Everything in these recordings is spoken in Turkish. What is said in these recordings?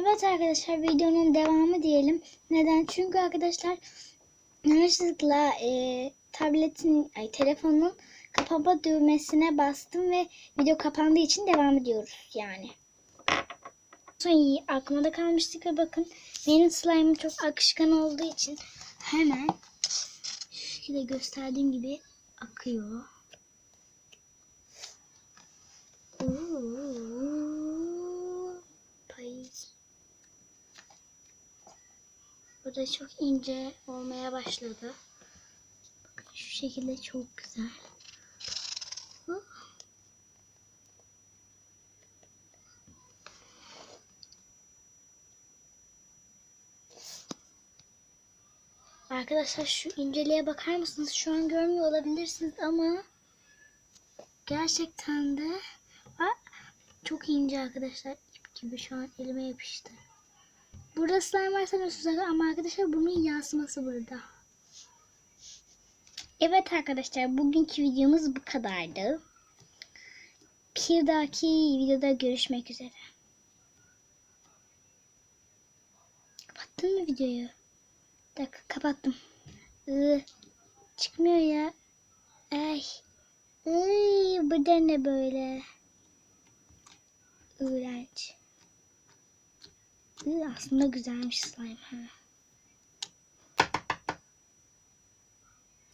Evet arkadaşlar videonun devamı diyelim. Neden? Çünkü arkadaşlar yanlışlıkla e, tabletin, ay telefonun kapama düğmesine bastım ve video kapandığı için devam ediyoruz yani. Son iyi aklımda kalmıştık ve bakın benim slime'ım çok akışkan olduğu için hemen şu şekilde gösterdiğim gibi akıyor. Bu da çok ince olmaya başladı. Bakın şu şekilde çok güzel. Arkadaşlar şu inceliğe bakar mısınız? Şu an görmüyor olabilirsiniz ama gerçekten de çok ince arkadaşlar. İp gibi şu an elime yapıştı. Burada slime var sanıyorsunuz ama arkadaşlar bunun yansıması burada. Evet arkadaşlar bugünkü videomuz bu kadardı. Bir dahaki videoda görüşmek üzere. Kapattın mı videoyu? Bir dakika kapattım. Iı, çıkmıyor ya. Ay. Ay, bu da ne böyle? İğrenç. Iı, aslında güzelmiş slime. Ha.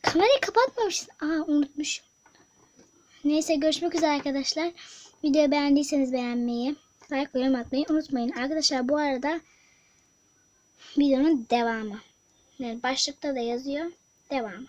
Kamerayı kapatmamışsın. Aa unutmuşum. Neyse görüşmek üzere arkadaşlar. Videoyu beğendiyseniz beğenmeyi, like ve yorum atmayı unutmayın. Arkadaşlar bu arada videonun devamı. Yani başlıkta da yazıyor. Devamı.